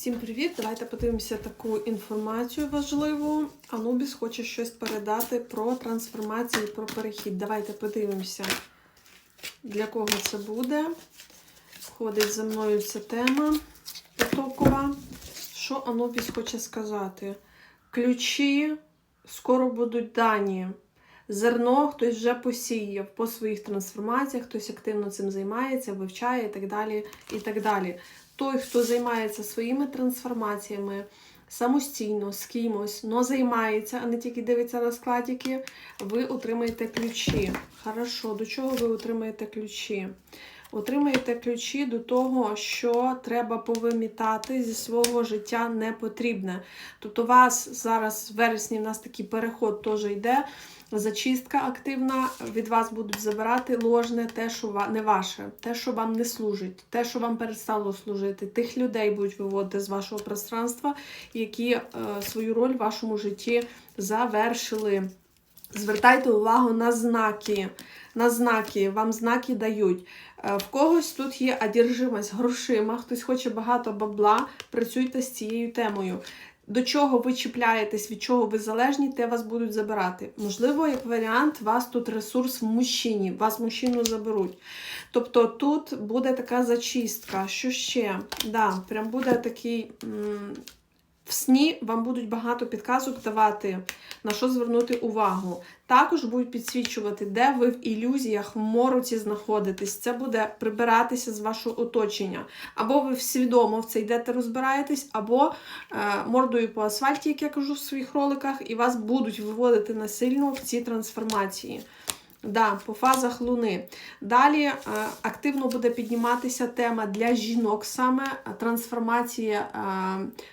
Всім привіт! Давайте подивимося таку інформацію важливу. Анубіс хоче щось передати про трансформацію, про перехід. Давайте подивимося, для кого це буде. Входить за мною ця тема потокова. Що Анубіс хоче сказати? Ключі скоро будуть дані. Зерно хтось вже посіяв по своїх трансформаціях, хтось активно цим займається, вивчає і так далі. і так далі. Той, хто займається своїми трансформаціями самостійно з кимось, но займається, а не тільки дивиться на складики, ви отримаєте ключі. Хорошо, до чого ви отримаєте ключі? Отримаєте ключі до того, що треба повимітати зі свого життя непотрібне. Тобто, у вас зараз в вересні в нас такий переход теж йде. Зачистка активна, від вас будуть забирати ложне, те, що не ваше, те, що вам не служить, те, що вам перестало служити. Тих людей будуть виводити з вашого пространства, які е, свою роль в вашому житті завершили. Звертайте увагу на знаки. На знаки, вам знаки дають. Е, В когось тут є одержимость грошима, хтось хоче багато бабла, працюйте з цією темою. До чого ви чіпляєтесь, від чого ви залежні, те вас будуть забирати. Можливо, як варіант, вас тут ресурс в мужчині, вас мужчину заберуть. Тобто тут буде така зачистка. Що ще? Да, прям буде такий. В сні вам будуть багато підказок давати, на що звернути увагу. Також будуть підсвічувати, де ви в ілюзіях, в мороці знаходитесь. Це буде прибиратися з вашого оточення. Або ви свідомо в це йдете, розбираєтесь, або е, мордою по асфальті, як я кажу в своїх роликах, і вас будуть виводити насильно в ці трансформації. Да, по фазах Луни. Далі е, активно буде підніматися тема для жінок саме е, трансформація е,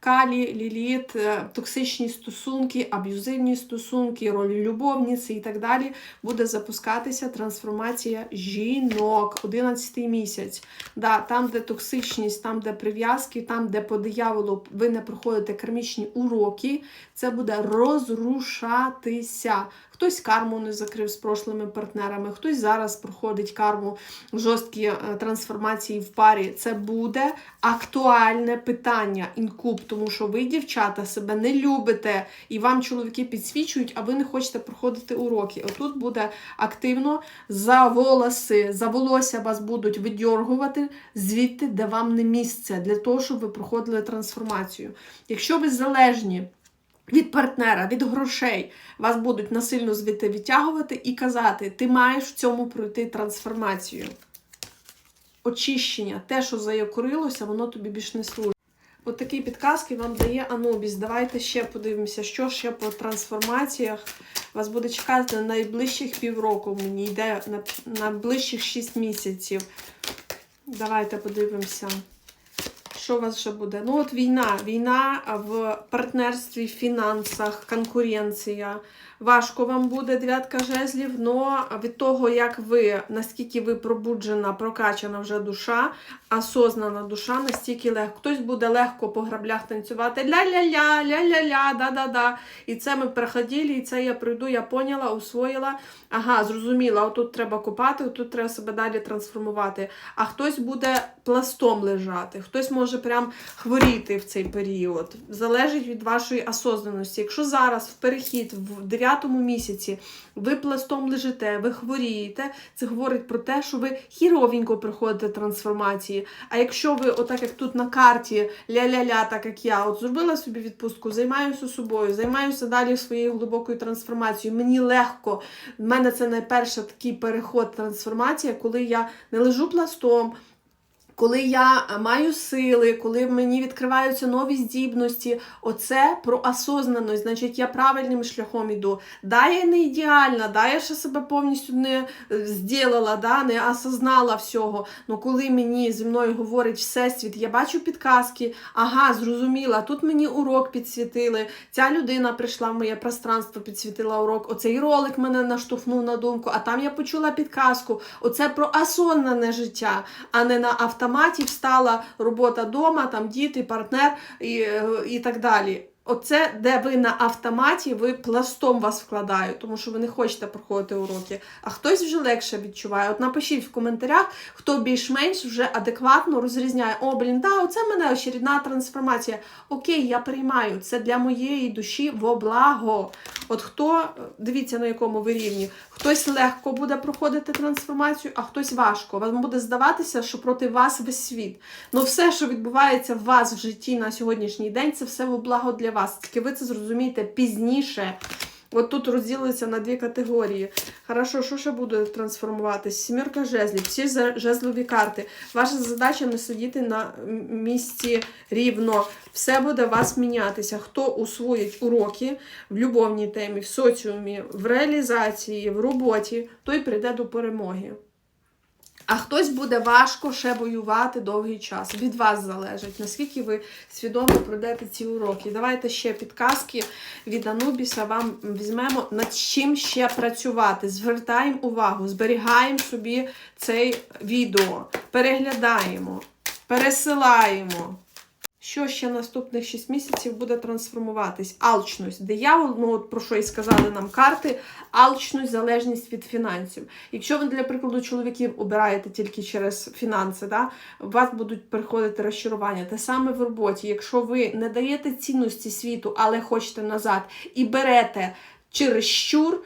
калі, ліліт, токсичні стосунки, аб'юзивні стосунки, ролі любовниці і так далі. Буде запускатися трансформація жінок, 11 місяць. Да, там, де токсичність, там, де прив'язки, там, де по дияволу ви не проходите кармічні уроки, це буде розрушатися. Хтось карму не закрив з прошлими партнерами, хтось зараз проходить карму жорсткі е, трансформації в парі. Це буде актуальне питання інкуб, тому що ви, дівчата, себе не любите, і вам чоловіки підсвічують, а ви не хочете проходити уроки. Отут буде активно за волоси, за волосся вас будуть видьоргувати звідти, де вам не місце, для того, щоб ви проходили трансформацію. Якщо ви залежні від партнера, від грошей вас будуть насильно звідти відтягувати і казати, ти маєш в цьому пройти трансформацію. Очищення, те, що заякорилося, воно тобі більш не служить. От такі підказки вам дає Анубіс. Давайте ще подивимося, що ще по трансформаціях вас буде чекати на найближчих півроку. Мені йде на, на ближчих 6 місяців. Давайте подивимося. Що у вас ще буде? Ну, от війна. Війна в партнерстві, в фінансах, конкуренція. Важко вам буде дев'ятка жезлів, але від того, як ви, наскільки ви пробуджена, прокачана вже душа, осознана душа, настільки легко. Хтось буде легко по граблях танцювати ля-ля-ля, ля-ля-ля, да-да-да. І це ми проходили, і це я пройду, я поняла, усвоїла. Ага, зрозуміла, отут треба копати, отут треба себе далі трансформувати. А хтось буде пластом лежати, хтось може прям хворіти в цей період. Залежить від вашої осознаності. Якщо зараз в перехід в 9 місяці ви пластом лежите, ви хворієте, це говорить про те, що ви хіровенько проходите трансформації. А якщо ви, отак як тут на карті, ля-ля-ля, так як я, от зробила собі відпустку, займаюся собою, займаюся далі своєю глибокою трансформацією, мені легко. В мене це найперше такий переход трансформація, коли я не лежу пластом. Коли я маю сили, коли мені відкриваються нові здібності, оце про осознаність, значить я правильним шляхом іду. Да, я не ідеальна, да, я ще себе повністю не е, зділила, да, не осознала всього. Ну коли мені зі мною говорить Всесвіт, я бачу підказки, ага, зрозуміла, тут мені урок підсвітили, ця людина прийшла в моє пространство, підсвітила урок, оцей ролик мене наштовхнув на думку, а там я почула підказку. Оце про осознане життя, а не на автоматі встала робота вдома, там діти, партнер і, е, і так далі. Оце, де ви на автоматі, ви пластом вас вкладають, тому що ви не хочете проходити уроки. А хтось вже легше відчуває. От напишіть в коментарях, хто більш-менш вже адекватно розрізняє. О, блін, да, оце мене очередна трансформація. Окей, я приймаю. Це для моєї душі во благо. От хто, дивіться на якому ви рівні, хтось легко буде проходити трансформацію, а хтось важко. Вам буде здаватися, що проти вас весь світ. Ну все, що відбувається в вас в житті на сьогоднішній день, це все во благо для вас. Тільки ви це зрозумієте пізніше. От тут розділиться на дві категорії. Хорошо, що ще буде трансформуватись? Сімірка жезлів, всі жезлові карти. Ваша задача не сидіти на місці рівно. Все буде у вас мінятися. Хто усвоїть уроки в любовній темі, в соціумі, в реалізації, в роботі, той прийде до перемоги. А хтось буде важко ще воювати довгий час. Від вас залежить, наскільки ви свідомо пройдете ці уроки. Давайте ще підказки від Анубіса вам візьмемо, над чим ще працювати. Звертаємо увагу, зберігаємо собі цей відео, переглядаємо, пересилаємо. Що ще наступних 6 місяців буде трансформуватись? Алчність. Диявол, ну от про що і сказали нам карти, алчність, залежність від фінансів. Якщо ви, для прикладу, чоловіків обираєте тільки через фінанси, да, у вас будуть приходити розчарування. Те саме в роботі. Якщо ви не даєте цінності світу, але хочете назад, і берете через щур,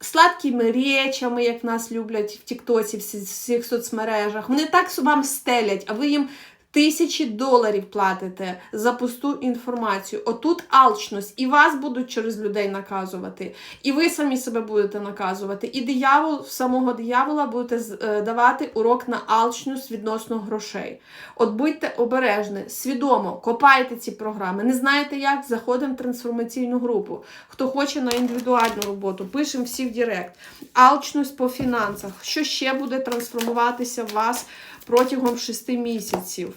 сладкими речами, як нас люблять в Тіктоці, в всі- всіх соцмережах, вони так вам стелять, а ви їм тисячі доларів платите за пусту інформацію. Отут алчність, і вас будуть через людей наказувати, і ви самі себе будете наказувати. І диявол, самого диявола будете е, давати урок на алчність відносно грошей. От будьте обережні, свідомо копайте ці програми. Не знаєте як? Заходимо в трансформаційну групу. Хто хоче на індивідуальну роботу, пишемо всі в Директ. Алчність по фінансах. Що ще буде трансформуватися в вас протягом 6 місяців?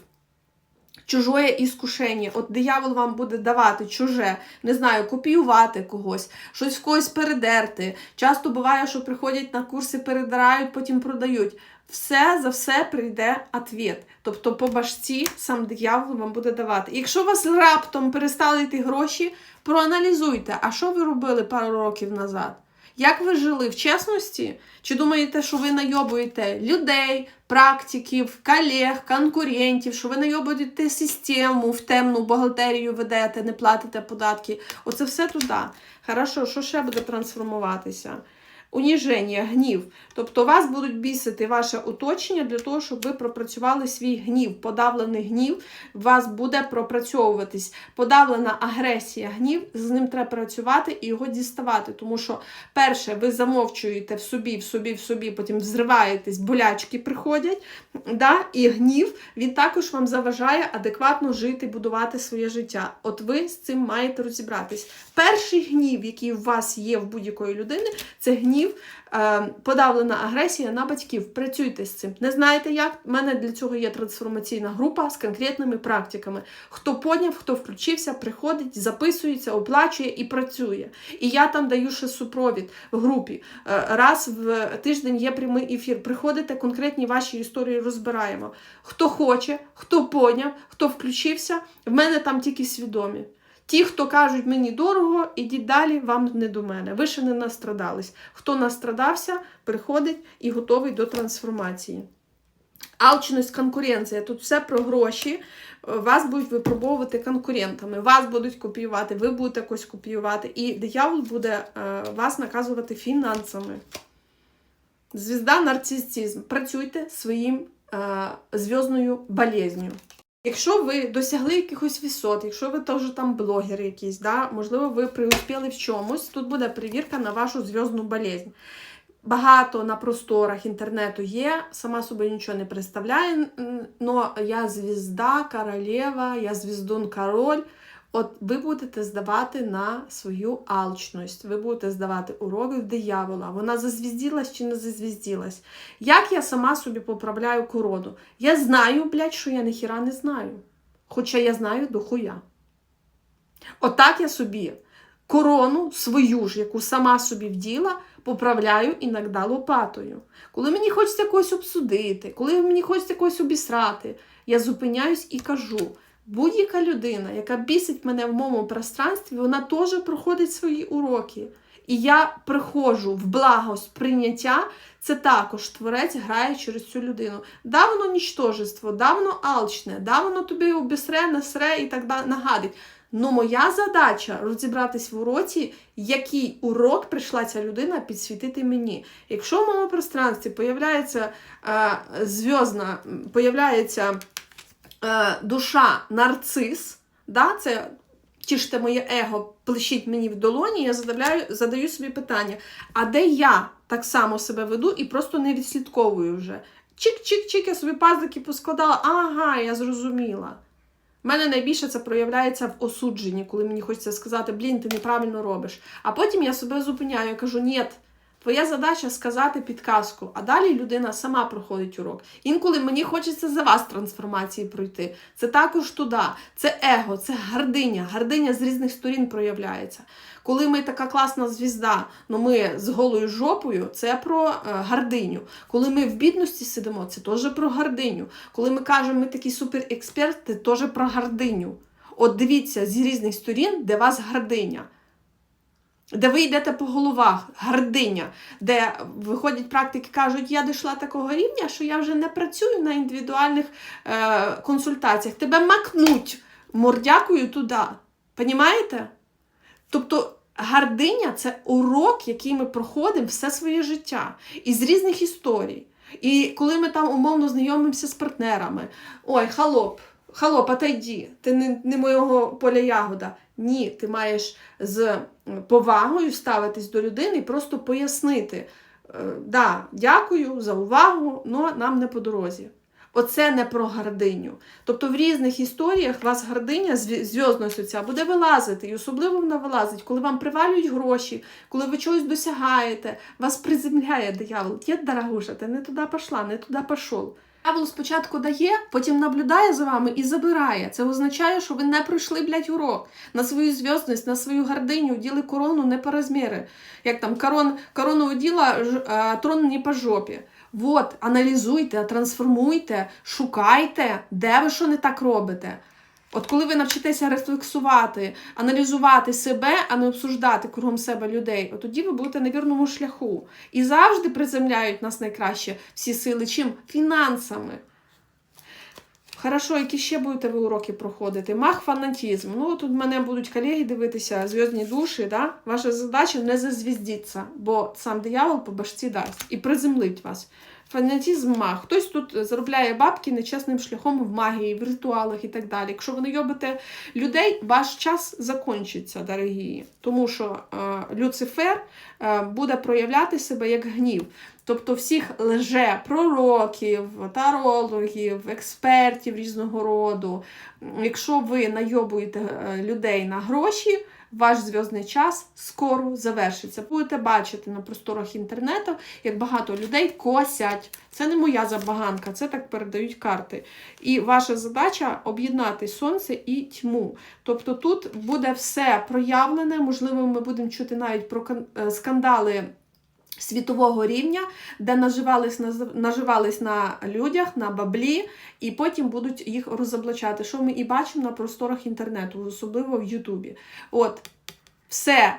Чужое іскушення. От диявол вам буде давати чуже, не знаю, копіювати когось, щось в когось передерти. Часто буває, що приходять на курси, передирають, потім продають. Все за все прийде ответ. Тобто по башці сам диявол вам буде давати. Якщо вас раптом перестали йти гроші, проаналізуйте, а що ви робили пару років назад? Як ви жили в чесності? Чи думаєте, що ви найобуєте людей, практиків, колег, конкурентів, що ви найобуєте систему, в темну бухгалтерію ведете, не платите податки? Оце все туди. Хорошо, що ще буде трансформуватися? Уніження, гнів. Тобто вас будуть бісити ваше оточення для того, щоб ви пропрацювали свій гнів. Подавлений гнів у вас буде пропрацьовуватись. Подавлена агресія, гнів, з ним треба працювати і його діставати. Тому що, перше, ви замовчуєте в собі, в собі, в собі, потім взриваєтесь, болячки приходять. Да? І гнів він також вам заважає адекватно жити, будувати своє життя. От ви з цим маєте розібратись. Перший гнів, який у вас є в будь-якої людини, це гнів, е, подавлена агресія на батьків. Працюйте з цим. Не знаєте як? У мене для цього є трансформаційна група з конкретними практиками. Хто поняв, хто включився, приходить, записується, оплачує і працює. І я там даю ще супровід в групі. Е, Раз в тиждень є прямий ефір. Приходите, конкретні ваші історії розбираємо. Хто хоче, хто поняв, хто включився, в мене там тільки свідомі. Ті, хто кажуть, мені дорого, ідіть далі, вам не до мене. Ви ще не настрадались. Хто настрадався, приходить і готовий до трансформації. Алчність, конкуренція. Тут все про гроші. Вас будуть випробовувати конкурентами, вас будуть копіювати, ви будете когось копіювати, і диявол буде е, вас наказувати фінансами. Звізда нарцисизм. Працюйте своїм е, зв'язною болезнью. Якщо ви досягли якихось висот, якщо ви теж там блогер якийсь, да, можливо, ви преуспіли в чомусь, тут буде перевірка на вашу зв'язну болезнь. Багато на просторах інтернету є, сама собі нічого не представляє, але я звізда, королева, я звіздун король. От ви будете здавати на свою алчність, ви будете здавати уроки в диявола. Вона зазвізділась чи не зазвізділась. Як я сама собі поправляю корону? Я знаю, блядь, що я ніхіра не знаю. Хоча я знаю до хуя. Отак я собі корону свою ж, яку сама собі вділа, поправляю іноді лопатою. Коли мені хочеться когось обсудити, коли мені хочеться когось обісрати, я зупиняюсь і кажу: Будь-яка людина, яка бісить мене в моєму пространстві, вона теж проходить свої уроки. І я приходжу в благость прийняття, це також творець грає через цю людину. Да, воно нічтожество, да, воно алчне, да, воно тобі обісре, насре і так далі нагадить. Ну, моя задача розібратись в уроці, який урок прийшла ця людина підсвітити мені. Якщо в моєму пространстві появляється е, зв'язна, появляється е, душа нарцис, да, це тіште моє его, плещіть мені в долоні, я задаю, задаю собі питання: а де я так само себе веду і просто не відслідковую вже? Чик-чик-чик, я собі пазлики поскладала, ага, я зрозуміла. У мене найбільше це проявляється в осудженні, коли мені хочеться сказати, блін, ти неправильно робиш. А потім я себе зупиняю кажу, ні, твоя задача сказати підказку, а далі людина сама проходить урок. Інколи мені хочеться за вас трансформації пройти. Це також туди, це его, це гординя. Гординя з різних сторін проявляється. Коли ми така класна звізда, ну ми з голою жопою, це про е, гординю. Коли ми в бідності сидимо, це теж про гординю. Коли ми кажемо, ми такий суперексперт, це теж про гординю. От дивіться з різних сторін, де вас гординя. Де ви йдете по головах, гординя, де виходять практики, кажуть, я дійшла такого рівня, що я вже не працюю на індивідуальних е, консультаціях. Тебе макнуть мордякою туди. Понімаєте? Тобто гординя це урок, який ми проходимо все своє життя із різних історій. І коли ми там умовно знайомимося з партнерами, ой, халоп, халоп, отойди, ти не, не моєго поля ягода. Ні, ти маєш з повагою ставитись до людини і просто пояснити. е, Да, дякую за увагу, але нам не по дорозі. Оце не про гординю. Тобто в різних історіях вас гординя, зв'я- зв'язність ця буде вилазити, і особливо вона вилазить, коли вам привалюють гроші, коли ви чогось досягаєте, вас приземляє диявол. Є, дорогуша, ти не туди пішла, не туди пішов. Диявол спочатку дає, потім наблюдає за вами і забирає. Це означає, що ви не пройшли, блядь, урок. На свою зв'язність, на свою гординю діли корону не по розміри. Як там корон, корону діла, а трон не по жопі. Вот, аналізуйте, трансформуйте, шукайте, де ви що не так робите. От коли ви навчитеся рефлексувати, аналізувати себе, а не обсуждати кругом себе людей, от тоді ви будете на вірному шляху. І завжди приземляють нас найкраще всі сили чим? Фінансами. Хорошо, які ще будете ви уроки проходити? Мах фанатізм. Ну, тут мене будуть колеги дивитися, зв'язні душі. Да? Ваша задача не зазвіздіться, бо сам диявол по башці дасть і приземлить вас. Фанатізм маг. Хтось тут заробляє бабки нечесним шляхом в магії, в ритуалах і так далі. Якщо ви не йобите людей, ваш час закінчиться, дорогі. Тому що е, Люцифер е, буде проявляти себе як гнів. Тобто всіх лже пророків, тарологів, експертів різного роду. Якщо ви найобуєте е, людей на гроші, ваш зв'язний час скоро завершиться. Будете бачити на просторах інтернету, як багато людей косять. Це не моя забаганка, це так передають карти. І ваша задача об'єднати сонце і тьму. Тобто тут буде все проявлене, можливо, ми будемо чути навіть про е, скандали. Світового рівня, де наживались на, наживались на людях, на баблі, і потім будуть їх розоблачати, що ми і бачимо на просторах інтернету, особливо в Ютубі. От, все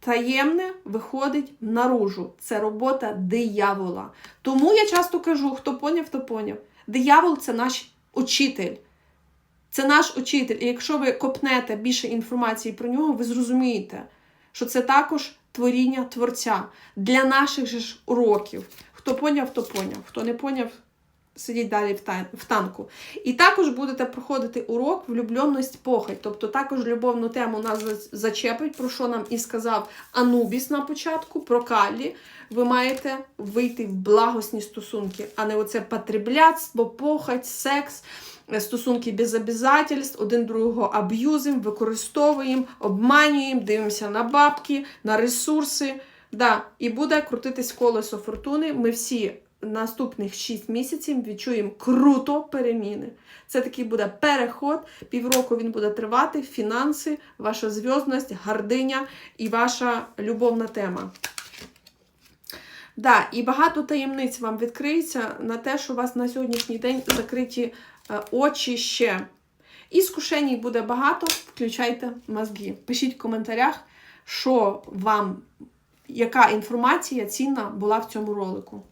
таємне виходить наружу. Це робота диявола. Тому я часто кажу, хто поняв, то поняв. Диявол це наш учитель. Це наш учитель. І якщо ви копнете більше інформації про нього, ви зрозумієте, що це також творіння творця для наших же ж уроків. Хто поняв, то поняв. Хто не поняв, сидіть далі в, танку. І також будете проходити урок влюбленість похоть. Тобто також любовну тему нас зачепить, про що нам і сказав Анубіс на початку, про Каллі. Ви маєте вийти в благосні стосунки, а не оце потребляцтво, похоть, секс. Стосунки без обязательств, один другого аб'юзимо, використовуємо, обманюємо, дивимося на бабки, на ресурси. Да, і буде крутитись колесо фортуни. Ми всі наступних 6 місяців відчуємо круто переміни. Це такий буде переход. Півроку він буде тривати. Фінанси, ваша зв'язність, гординя і ваша любовна тема. Да, і багато таємниць вам відкриється на те, що у вас на сьогоднішній день закриті е, очі ще. Іскушеній буде багато, включайте мозги. Пишіть в коментарях, що вам, яка інформація цінна була в цьому ролику.